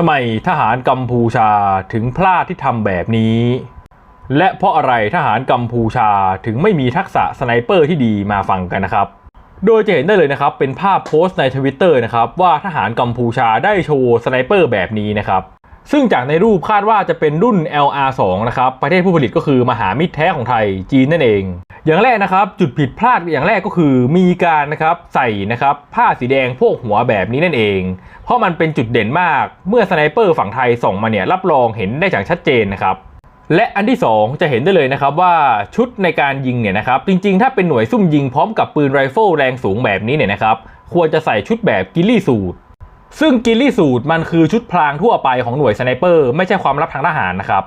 ทำไมทหารกัมพูชาถึงพลาดที่ทำแบบนี้ และเพราะอะไรทหารกัมพูชาถึงไม่มีทักษะสไนเปอร์ที่ดีมาฟังกันนะครับ โดยจะเห็นได้เลยนะครับเป็นภาพโพสต์ในทวิตเตอร์นะครับว่าทหารกัมพูชาได้โชว์สไนเปอร์แบบนี้นะครับซึ่งจากในรูปคาดว่าจะเป็นรุ่น LR2 นะครับ ประเทศผู้ผลิตก็คือมหามิตรแท้ของไทยจีนนั่นเอง อย่างแรกนะครับจุดผิดพลาดอย่างแรกก็คือมีการนะครับใส่นะครับผ้าสีแดงพวกหัวแบบนี้นั่นเอง เพราะมันเป็นจุดเด่นมากเมื่อสไนเปอร์ฝั่งไทยส่งมาเนี่ยรับรองเห็นได้อย่างชัดเจนนะครับและอันที่ 2 จะเห็นได้เลยนะครับว่าชุดในการยิงเนี่ยนะครับจริงๆ ถ้าเป็นหน่วยซุ่มยิงพร้อมกับปืนไรเฟิลแรงสูงแบบนี้เนี่ยนะครับควรจะใส่ชุดแบบกิลลี่สูทซึ่งกิลลี่สูทมันคือชุดพลางทั่วไปของหน่วยสไนเปอร์ไม่ใช่ความลับทางทหารนะครับ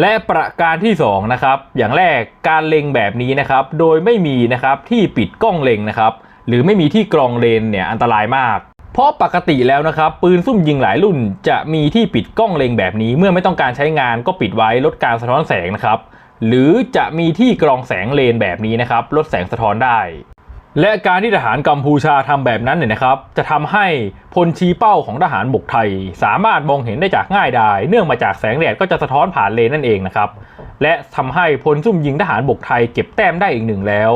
และประการที่2นะครับอย่างแรกการเล็งแบบนี้นะครับโดยไม่มีนะครับที่ปิดกล้องเล็งนะครับหรือไม่มีที่กรองเลนเนี่ยอันตรายมาก เพราะปกติแล้วนะครับปืนซุ่มยิงหลายรุ่น จะมีที่ปิดกล้องเล็งแบบนี้ เมื่อไม่ต้องการใช้งานก็ปิดไว้ลดการสะท้อนแสงนะครับหรือจะมีที่กรองแสงเลนแบบนี้นะครับลดแสงสะท้อนได้ และการที่ทหารกัมพูชาทำแบบนั้นเนี่ยนะครับ จะทำให้พลชี้เป้าของทหารบกไทย สามารถมองเห็นได้จากง่ายดายเนื่องมาจากแสงแดดก็จะสะท้อนผ่านเลนนั่นเองนะครับ และทำให้พลซุ่มยิงทหารบกไทยเก็บแต้มได้อีกหนึ่งแล้ว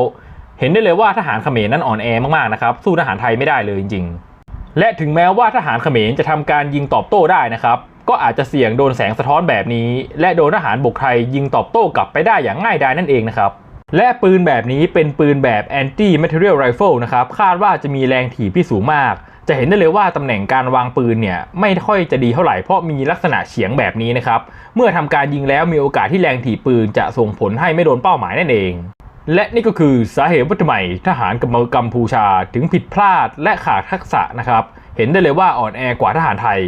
เห็นได้เลยว่าทหารเขมรนั้นอ่อนแอมากๆนะครับสู้ทหารไทยไม่ได้เลยจริงๆ และถึงแม้ว่าทหารเขมรจะทำการยิงตอบโต้ได้นะครับก็อาจจะเสี่ยงโดนแสงสะท้อนแบบนี้ และโดนทหารบกไทยยิงตอบโต้กลับไปได้อย่างง่ายดายนั่นเองนะครับ และปืนแบบนี้เป็นปืนแบบ anti material rifle นะครับ คาดว่าจะมีแรงถีบที่สูงมาก จะเห็นได้เลยว่าตำแหน่งการวางปืนเนี่ยไม่ค่อยจะดีเท่าไหร่เพราะมีลักษณะเฉียงแบบนี้นะครับ เมื่อทำการยิงแล้วมีโอกาสที่แรงถีบปืนจะส่งผลให้ไม่โดนเป้าหมายนั่นเอง และนี่ก็คือสาเหตุว่าทำไมทหารกัมพูชาถึงผิดพลาดและขาดทักษะนะครับ เห็นได้เลยว่าอ่อนแอกว่าทหารไทย